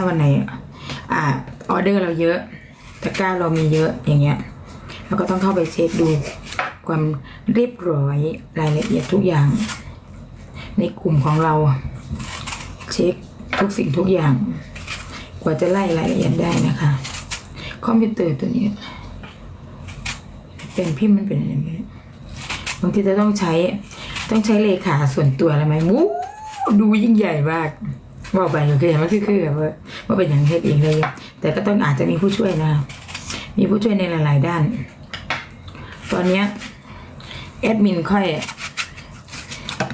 าวันไหนอ่าออเดอร์เราเยอะตะกร้าเรามีเยอะอย่างเงี้ยเราก็ต้องเข้าไปเช็คดูความเรียบร้อยรายละเอียดทุกอย่าง ในกลุ่มของเรา เช็คทุกสิ่งทุกอย่าง กว่าจะไล่รายละเอียดได้นะคะ คอมพิวเตอร์ตัวนี้ เป็นพิมพ์มันเป็นอย่างนี้บางทีจะต้องใช้ต้องใช้เลขาส่วนตัวอะไรไหมมูดูยิ่งใหญ่มาก ว่าไปก็คือเห็นว่าคือคือแบบว่าว่าเป็นอย่างเฮ็ดเองเลย แต่ก็ต้องอาจจะมีผู้ช่วยนะ มีผู้ช่วยในหลาย ๆ ด้าน ตอนเนี้ยแอดมินค่อย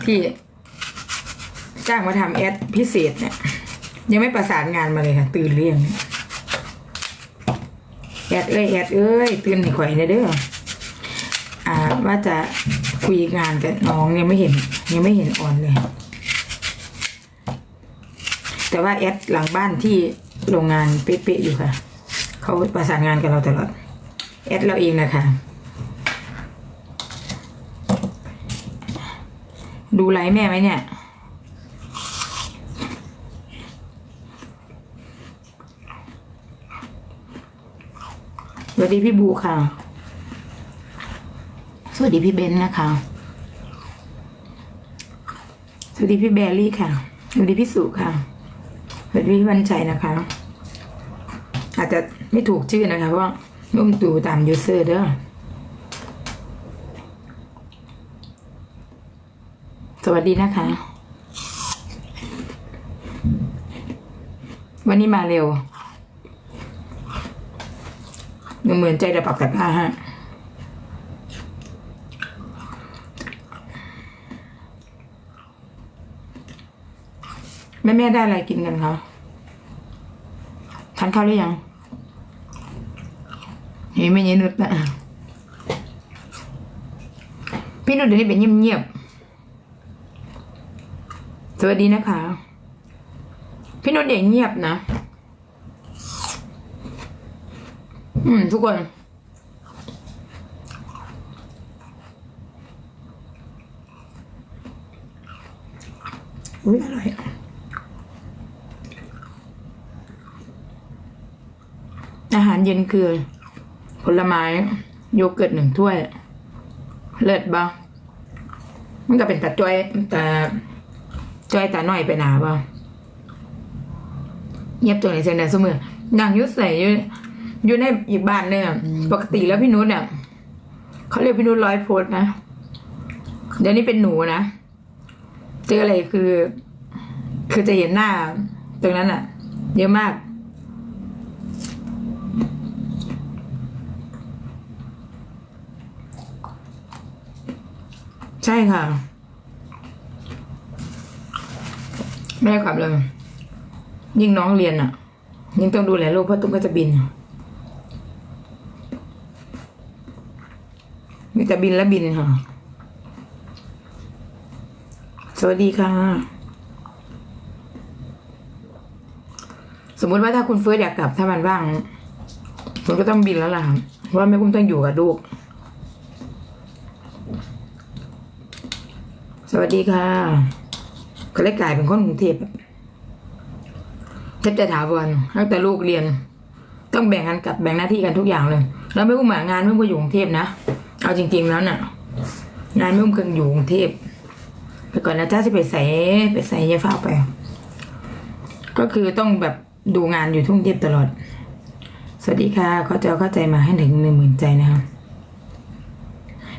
ที่จ้างมาทำแอดพิเศษเนี่ยยังไม่ประสานงานมาเลยค่ะ ตื่นเรียงแอดเอ้ยแอดเอ้ยตื่นให้ข่อยหน่อยเด้ออ่าว่าจะคุยงานกับน้องยังไม่เห็น ยังไม่เห็นออนเลย แต่ว่าแอดหลังบ้านที่โรงงานเป๊ะๆอยู่ค่ะ เขาประสานงานกับเราตลอด แอดเราเองนะคะ ดูไลฟ์แม่ไหมเนี่ย สวัสดีพี่บูค่ะ สวัสดีพี่เบนซ์นะคะ สวัสดีพี่แบรี่ค่ะ สวัสดีพี่สุค่ะ สวัสดีพี่วันชัยนะคะ อาจจะไม่ถูกชื่อนะคะ เพราะว่านุ่มตูตามยูเซอร์เด้อสวัสดีนะคะ วันนี้มาเร็วหนึ่งหมื่นใจจะปรับกับผ้าฮะ แม่แม่ได้อะไรกินกันคะทานข้าวหรือยังเห็นไหมยายนุชนะพี่นุชเดี๋ยวนี้เป็นเงียบๆสวัสดีนะคะ พี่นุชอย่างเงียบนะ อืม ทุกคนอุ้ยอร่อย อาหาร เย็นคือ ผลไม้โยเกิร์ตหนึ่งถ้วย เลิศบ้ามันก็เป็นตาจ้อยตาจ้อยตาหน่อยไปหนาบ้าเงียบตัวไหนเซนเดอร์เสมอนั่งยุดใส่อยู่อยู่ในอีกบ้านเนี่ยปกติแล้วพี่นุชเนี่ยเขาเรียกพี่นุชร้อยโพสนะเดี๋ยวนี้เป็นหนูนะเจออะไรคือ คือจะเห็นหน้า ตรงนั้นอะเยอะมาก ใช่ค่ะแม่กลับเลย ยิ่งน้องเรียนอะ ยิ่งต้องดูแลลูกเพราะตุ้มก็จะบินมีแต่บินและบินค่ะ สวัสดีค่ะ สมมุติว่าถ้าคุณเฟิร์สอยากกลับถ้ามันว่าง คุณก็ต้องบินแล้วล่ะเพราะว่าแม่กุ้มต้องอยู่กับลูก วัสดีค่ะก็เลยกลายเป็นคนกรุงเทพแทบจะถาวรตั้งแต่ลูกเรียน ต้องแบ่งกันกับแบ่งหน้าที่กันทุกอย่างเลย แล้วไม่กุ้มหางานไม่กุ้มอยู่กรุงเทพนะ เอาจริง ๆ แล้วน่ะ งานไม่กุ้มเคยอยู่กรุงเทพไปก่อนนะจ้าจะไปใส่ไปใส่ยาฟ้าไป ก็คือต้องแบบดูงานอยู่ทุ่งเทพตลอด สวัสดีค่ะเขาจะเอาเข้าใจมาให้ถึงหนึ่งหมื่นใจนะคะ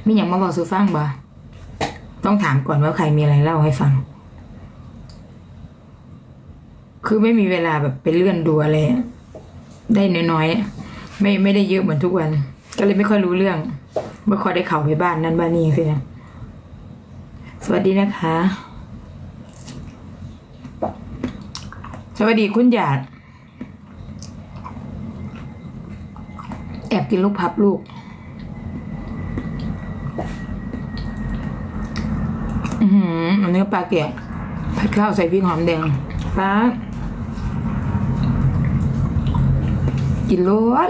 มีอย่างมาบอกสูฟังบ่ ต้องถามก่อนว่าใครมีอะไรเล่าให้ฟัง คือไม่มีเวลาแบบไปเลื่อนดูอะไร ได้น้อยๆ ไม่ไม่ได้เยอะเหมือนทุกวัน ก็เลยไม่ค่อยรู้เรื่อง ไม่ค่อยได้เข้าไปบ้านนั้นบ้านนี้สินะสวัสดีนะคะ สวัสดีคุณหยาด แอบกินลูกพับลูก อือ หืออันนี้ปลาแกะผัดข้าวใส่พริกหอมแดงปลากินรส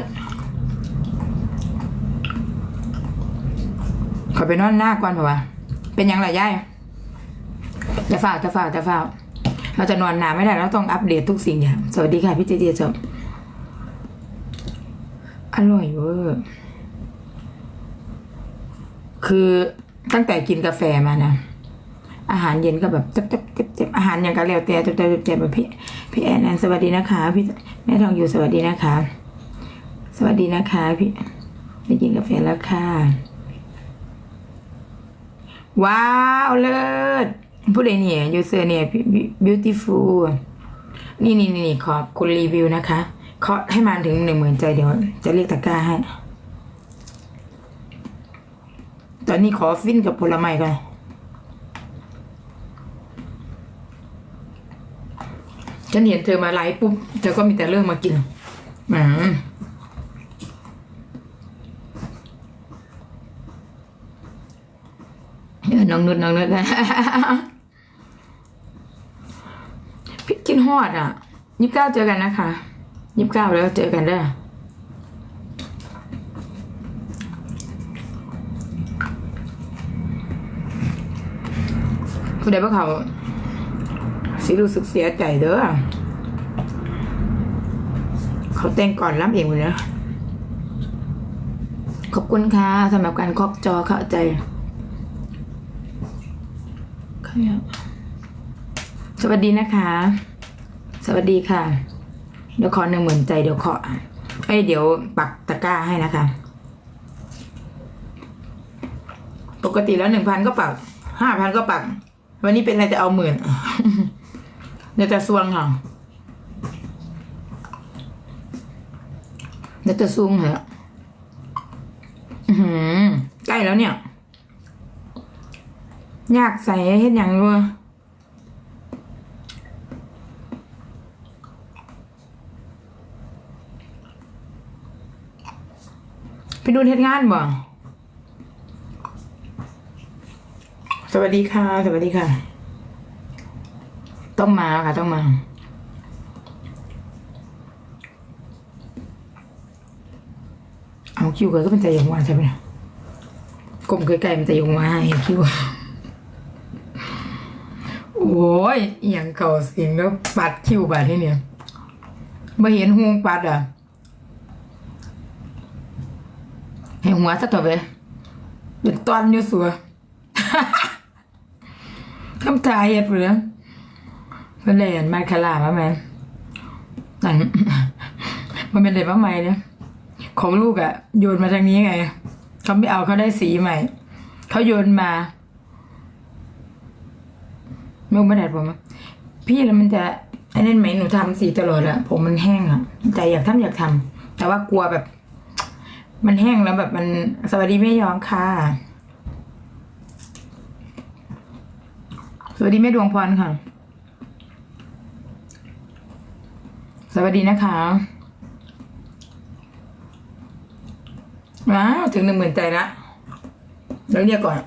ขอไปนอนหน้าก่อนเถอะวะเป็นยังไงยายจะฝ่าจะฝ่าจะฝ่าเราจะนอนนานไม่ได้เราต้องอัปเดตทุกสิ่งอย่าง สวัสดีค่ะพี่เจเจจบอร่อยเวอร์คือตั้งแต่กินกาแฟมานะ อาหารเย็นก็แบบเจ็บเจ็บเจ็บเจ็บอาหารอย่างก็แล้วแต่เจ็บเจ็บเจ็บเจ็บแบบพี่พี่แอนแอนสวัสดีนะคะ พี่แม่ทองอยู่สวัสดีนะคะ สวัสดีนะคะพี่ได้กินกาแฟแล้วค่ะ ว้าวเลิศผู้ใดเนี่ยยูเซอร์เนี่ย beautiful นี่นี่นี่ขอบคุณรีวิวนะคะเคาะให้มาถึงหนึ่งหมื่นใจเดี๋ยว จะเรียกตะกร้าให้ ตอนนี้ขอฟินกับผลไม้ก่อน ฉันเห็นเธอมาไลฟ์ปุ๊บเธอก็มีแต่เรื่องมากินอืมน้องนุชน้องนุชพี่กินฮอดอะยี่สิบเก้าเจอกันนะคะยี่สิบเก้าแล้วเจอกันได้อคุณได้ปะเขา สิรู้สึกเสียใจเด้อเขาแต่งก่อนรับเองเลยนะขอบคุณค่ะสำหรับการครอบจอเข้าใจครับสวัสดีนะคะ สวัสดีค่ะ เดี๋ยวขอหนึ่งหมื่นใจเดี๋ยวขอเอ้ยเดี๋ยวปักตะกร้าให้นะคะ ปกติแล้วหนึ่งพันก็ปักห้าพันก็ปัก วันนี้เป็นอะไรจะเอาหมื่น เดี๋ยวจะซวงค่ะเดี๋ยวจะซวงเหรออื้อหือใกล้แล้วเนี่ย อยากใส่เฮ็ดอย่างรัวไปดูเฮ็ดงานบ่สวัสดีค่ะ สวัสดีค่ะ ต้องมาค่ะต้องมา เอาคิวเกิก็เป็นใจยงมาใช่ไหมเนี่ยกลมไกลๆมันจะยงมาให้คิวโอ้ยอย่างเก่าสิงแล้วปัดคิวบาดที่เนี่ยมาเห็นหวงปัดอะเห็นหัวสักตัวไปเป็นตอนอยู่สัวทำตาเห็ดเลือ เพื่อนเลยอันมาคาลามาแม่นอันมันเป็นเด็กมาใหม่เนี่ยของลูกอะโยนมาทางนี้ไงเขาไม่เอาเขาได้สีใหม่เขาโยนมาไม่ไม่ได้ผมอะพี่แล้วมันจะไอ้นั่นไหมหนูทำสีตลอดอะผมมันแห้งอะใจอยากทำอยากทำแต่ว่ากลัวแบบ มันแห้งแล้วแบบมันสวัสดีแม่ยองค่ะสวัสดีแม่ดวงพรค่ะ ส วัสดีนะคะว้าวถึงหนึ่งหมื่นใจละแล้วเรียกก่อน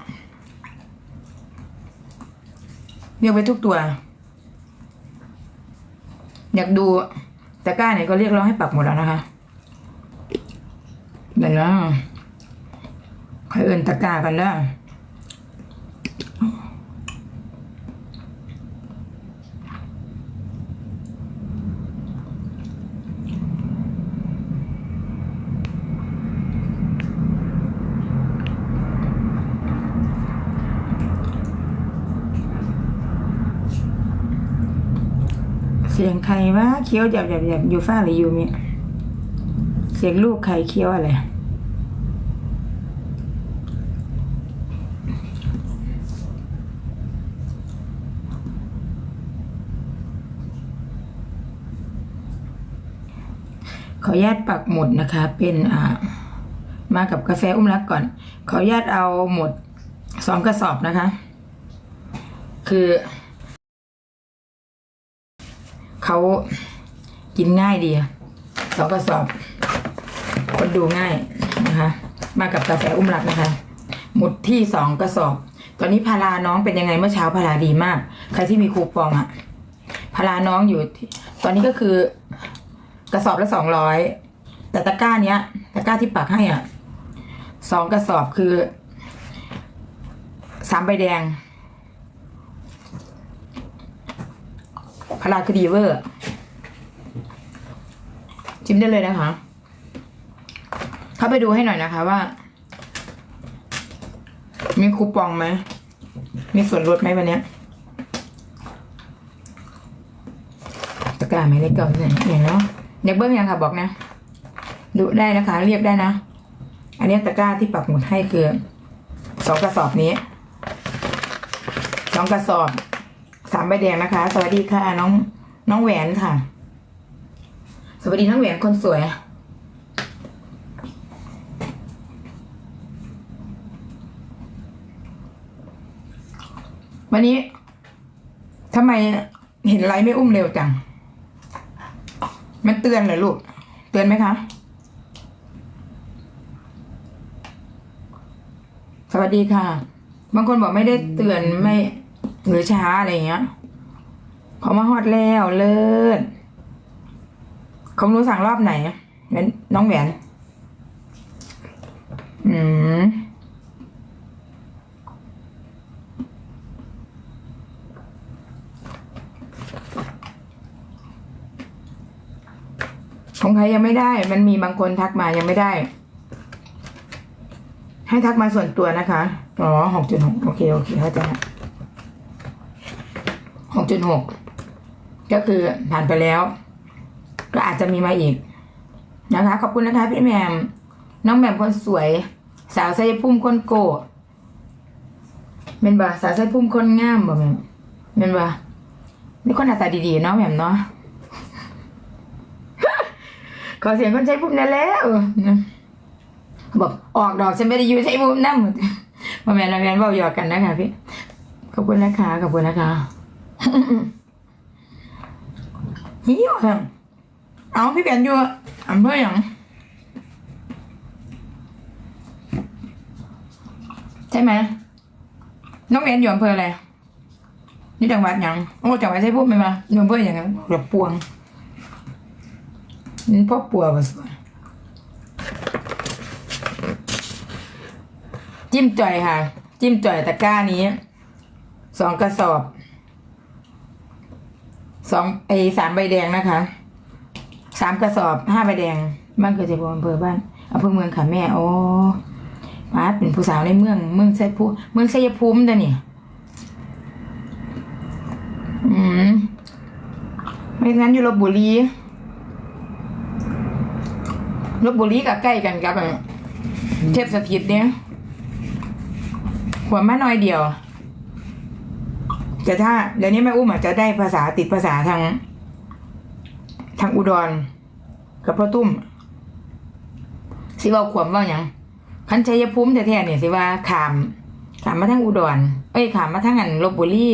เรียกไปทุกตัว อยากดูตะกร้าไหนก็เรียกร้องให้ปักหมดแล้วนะคะเดี๋ยวนะใครเอื่นตะกร้ากันเด้ สียงใครวะเคี้ยวหยับหยับหยับอยู่ฟ้าหรืออยู่มีเสียงลูกใครเคี้ยวอะไรขออนุญาตปักหมุดนะคะ เป็นอ่ามากับกาแฟอุ้มรักก่อน ขออนุญาตเอาหมดสองกระสอบนะคะ คือ เขากินง่ายดีสองกระสอบ คนดูง่ายนะคะ มากับกาแฟอุ้มรักนะคะ หมุดที่สองกระสอบ ตอนนี้พาราน้องเป็นยังไงเมื่อเช้าพาราดีมาก ใครที่มีคูปองอะพาราน้องอยู่ ตอนนี้ก็คือกระสอบละสองร้อยแต่ตะกร้าเนี้ยตะกร้าที่ปักให้อะสองกระสอบคือสามใบแดง พาราคดีเวอร์ชิมได้เลยนะคะ เข้าไปดูให้หน่อยนะคะว่า มีคูปองไหม มีส่วนลดไหมวันนี้ตะกร้าไหมเลขเก่าเนี่ยอย่างเนาะอยากเบิ้งยังค่ะบอกนะ ดูได้นะคะ เรียกได้นะ อันนี้ตะกร้าที่ปักหมุดให้คือสองกระสอบนี้สองกระสอบามใบแดงนะคะ สวัสดีค่ะ น้องน้องแหวนค่ะ สวัสดีน้องแหวนคนสวยวันนี้ทำไมเห็นไลฟ์ไม่อุ้มเร็วจัง มันเตือนเหรอลูก เตือนไหมคะ สวัสดีค่ะ บางคนบอกไม่ได้เตือนไม่ หรือช้าอะไรเงี้ยเขามาฮอดแล้วเลิศเขารู้สั่งรอบไหนงั้นน้องแหวนอืมของใครยังไม่ได้ มันมีบางคนทักมายังไม่ได้ ให้ทักมาส่วนตัวนะคะ อ๋อหกจุดหกโอเค โอเค เข้าใจ จุดหกก็คือผ่านไปแล้ว ก็อาจจะมีมาอีกนะคะ ขอบคุณนะคะพี่แหมม น้องแหมมคนสวย สาวไซพุ่มคนโกะเป็นบ่าสาวไซพุ่มคนงามบ่แหมมเป็นบ่านี่คนหน้าตาดีๆเนาะแหมมเนาะขอเสียงคนใช้พุ่มได้แล้วบอกออกดอกฉันไม่ได้อยู่ใช้พุ่มนั่นหมดมาแมนมาแมนเบาหยอกกันนะคะพี่ขอบคุณนะคะขอบคุณนะคะ หิวค่ะเอาพี่แบนอยู่อำเภอหยังใช่ไหมน้องแอนอยู่อำเภออะไรนี่จังหวัดยังโอ้จังหวัดใช่พุ่มไหมมาอยู่อำเภออย่างนั้นหลบปวงนี่พ่อปัวมาสวยจิ้มจ่อยค่ะ จิ้มจ่อยตะกร้านี้สองกระสอบ สองไอสามใบแดงนะคะสามกระสอบห้าใบแดงบ้านเกิดจากอำเภอบ้านอำเภอเมืองค่ะแม่โอ้มาดเป็นผู้สาวในเมืองเมืองไซภูเมืองไซยภูมิเด้อนี่อืมไม่งั้นอยู่ลบบุรีลบบุรีกับใกล้กันกับเทพสถิตเนี่ยหัวมาน้อยเดียว แต่ถ้าเดี๋ยวนี้แม่อุ้มอาจจะได้ภาษาติดภาษาทาง ทางอุดร กับพ่อตุ้ม สิว่าขวมว่าหยังคันชัยภูมิแท้ๆเนี่ยสิว่าขามขามมาทางอุดร เอ้ยขามมาทางอันลบบุรี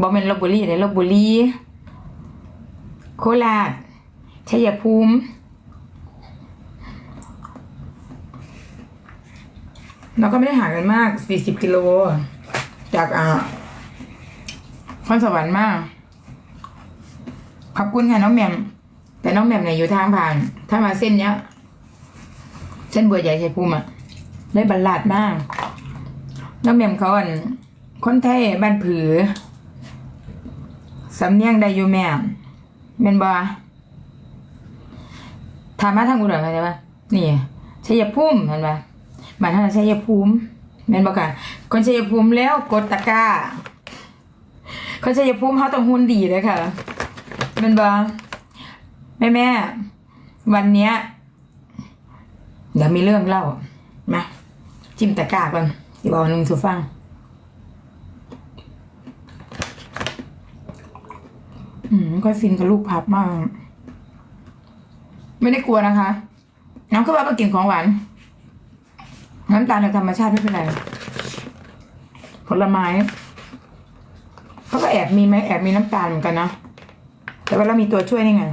บ่แม่นลบบุรีเลยลบบุรีโคราชชัยภูมิเราก็ไม่ได้ห่างกันมาก 40 กิโล จากอ่า คอนสวรรค์มาก ขอบคุณค่ะน้องแหม่มแต่น้องแหม่มเนี่ยอยู่ทางผ่าน ถ้ามาเส้นเนี้ย เส้นบัวใหญ่ชัยภูมิอะได้บรรลาดมาก น้องแหม่มเขาอันคนไทยบ้านผือสำเนียงได้อยู่แม่เมนบาถามมาทางอุดรเข้าใจปะนี่ชัยภูมิเห็นปะบ้านท่านชัยภูมิแม่นบอกค่ะคนชัยภูมิแล้วกดตะกร้า คนชัยภูมิเขาต้องหุ่นดีเลยค่ะแม่นบอแม่แม่วันเนี้ยเดี๋ยวมีเรื่องเล่ามาจิ้มตะกร้าก่อนที่บอกหนึ่งสุฟัง อืมก็ฟินกับลูกพับมาก ไม่ได้กลัวนะคะ น้องก็ว่ามากินของหวานน้ำตาลธรรมชาติไม่เป็นไร ผลไม้ เขาก็แอบมีไหมแอบมีน้ำตาลเหมือนกันนะแต่ว่าเรามีตัวช่วยนี่ไง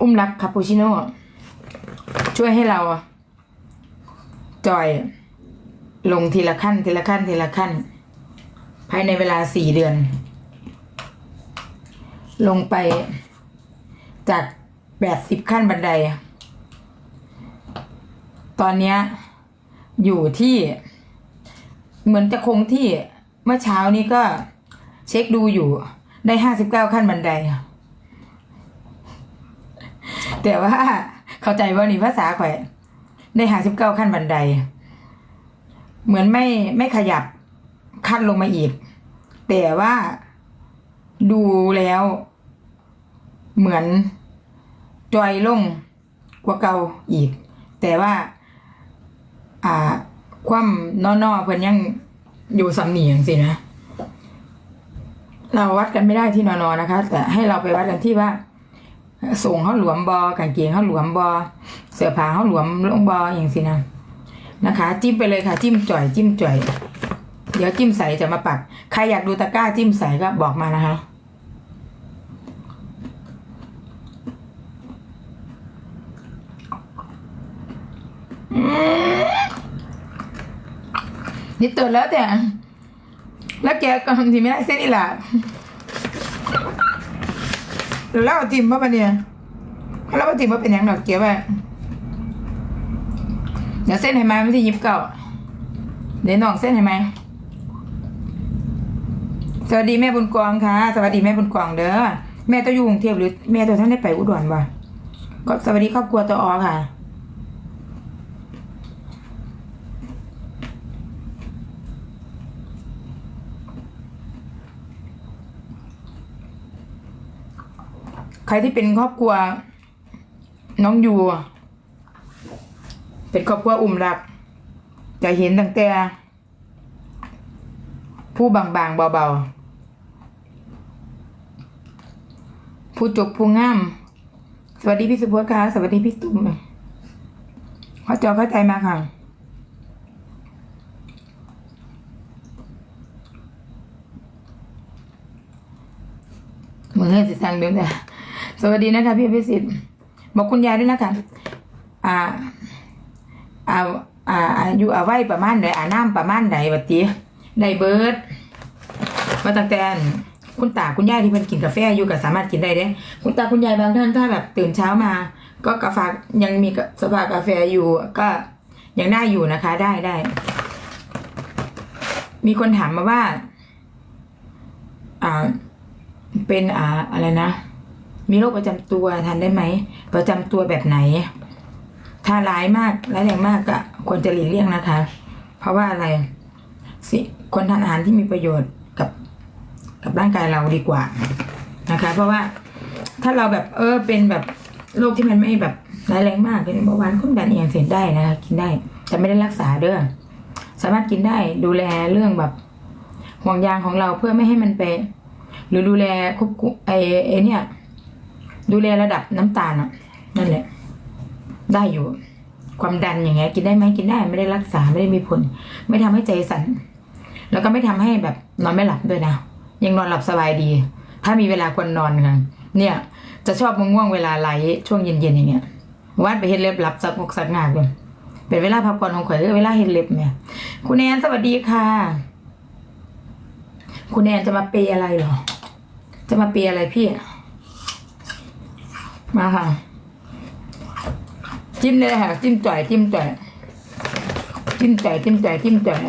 อุ้มรักคาปูชิโน่ช่วยให้เราจอย ลงทีละขั้น ทีละขั้น ทีละขั้น ภายในเวลาสี่เดือน ลงไปจากแปดสิบขั้นบันได ตอนนี้อยู่ที่ เหมือนจะคงที่เมื่อเช้านี้ก็เช็คดูอยู่ ได้ห้าสิบเก้าขั้นบันได แต่ว่าเข้าใจว่านี่ภาษาข่อยได้ห้าสิบเก้าขั้นบันได เหมือนไม่ไม่ขยับขั้นลงมาอีก แต่ว่าดูแล้ว เหมือนจอยลงกว่าเก่าอีก แต่ว่า อ่า ความนอนๆเพิ่นยังอยู่สำเนียงสินะ เราวัดกันไม่ได้ที่นอนๆนะคะ แต่ให้เราไปวัดกันที่ว่าส่งเขาหลวมบอกางเกงเขาหลวมบอเสื้อผ้าเขาหลวมลงบออย่างสินะนะคะ จิ้มไปเลยค่ะ จิ้มจ่อย จิ้มจ่อย เดี๋ยวจิ้มใสจะมาปัก ใครอยากดูตะกร้าจิ้มใสก็บอกมานะคะ นี่ตัวแล้วแต่ แล้วแกก็ทำทีไม่ได้เส้นอีหละแล้วเอาจิ้มมาปะเนี่ยแล้วเอาจิ้มมาเป็นอย่างดอกเกี๊ยวอะเดี๋ยวเส้นให้ไหมไม่ที่ยิบเก่าเดี๋ยวน้องเส้นให้ไหมสวัสดีแม่บุญกองค่ะ สวัสดีแม่บุญกองเด้อแม่ตัวอยู่กรุงเทพหรือ แม่ตัวท่านได้ไปอุดรบ่ก็สวัสดีครอบครัวตัวออค่ะ ใครที่เป็นครอบครัว น้องยูเป็นครอบครัวอุ่มรักจะเห็นตั้งแต่ ผู้บางๆเบาๆ ผู้จกผู้งาม สวัสดีพี่สุภวัฒน์ค่ะ สวัสดีพี่ตุ้มเข้าจอเข้าใจมาค่ะมือให้สิสั่งเดิมแต่ สวัสดีนะคะพี่พิสิทธิ์บอกคุณยายด้วยนะคะอ่าอ่าอ่าอายุอาไว้ประมาณใดอ่าน้ำประมาณใดบัดนี้ได้เบิร์ดมาตั้งแต่คุณตาคุณยายที่เพิ่นกินกาแฟอยู่ก็สามารถกินได้เด้ คุณตาคุณยายบางท่านถ้าแบบตื่นเช้ามา ก็กาแฟยังมีสภากาแฟอยู่ก็ยังได้อยู่นะคะ ได้ได้ มีคนถามมาว่า อ่า เป็นอ่าอะไรนะ มีโรคประจำตัวทานได้ไหม ประจำตัวแบบไหน ถ้าร้ายมากร้ายแรงมากก็ควรจะหลีกเลี่ยงนะคะ เพราะว่าอะไรสิคนทานอาหารที่มีประโยชน์กับกับร่างกายเราดีกว่านะคะ เพราะว่าถ้าเราแบบเออเป็นแบบโรคที่มันไม่แบบร้ายแรงมากเป็นเบาหวานความดันเอย่างเสียได้นะคะกินได้ แต่ไม่ได้รักษาเด้อสามารถกินได้ดูแลเรื่องแบบห่วงยางของเราเพื่อไม่ให้มันไปหรือดูแลควบคุมไอไอเนี่ย ดูแลระดับน้ำตาลอะ นั่นแหละ ได้อยู่ ความดันอย่างเงี้ย กินได้ไหมกินได้ ไม่ได้รักษาไม่ได้มีผล ไม่ทำให้ใจสั่นแล้วก็ไม่ทำให้แบบนอนไม่หลับด้วยนะยังนอนหลับสบายดี ถ้ามีเวลาควรนอนค่ะเนี่ย จะชอบง่วงเวลาไลฟ์ช่วงเย็นๆอย่างเงี้ยวาดไปเฮ็ดเล็บหลับสักหกสักงากเลยเป็นเวลาพักผ่อนของข่อยคือเวลาเฮ็ดเล็บเนี่ยคุณแอนสวัสดีค่ะ คุณแอนจะมาเปย์อะไรหรอ จะมาเปย์อะไรพี่ มาค่ะ จิ้มเลยค่ะ จิ้มจ่อย จิ้มจ่อย จิ้มจ่อย จิ้มจ่อย จิ้มจ่อย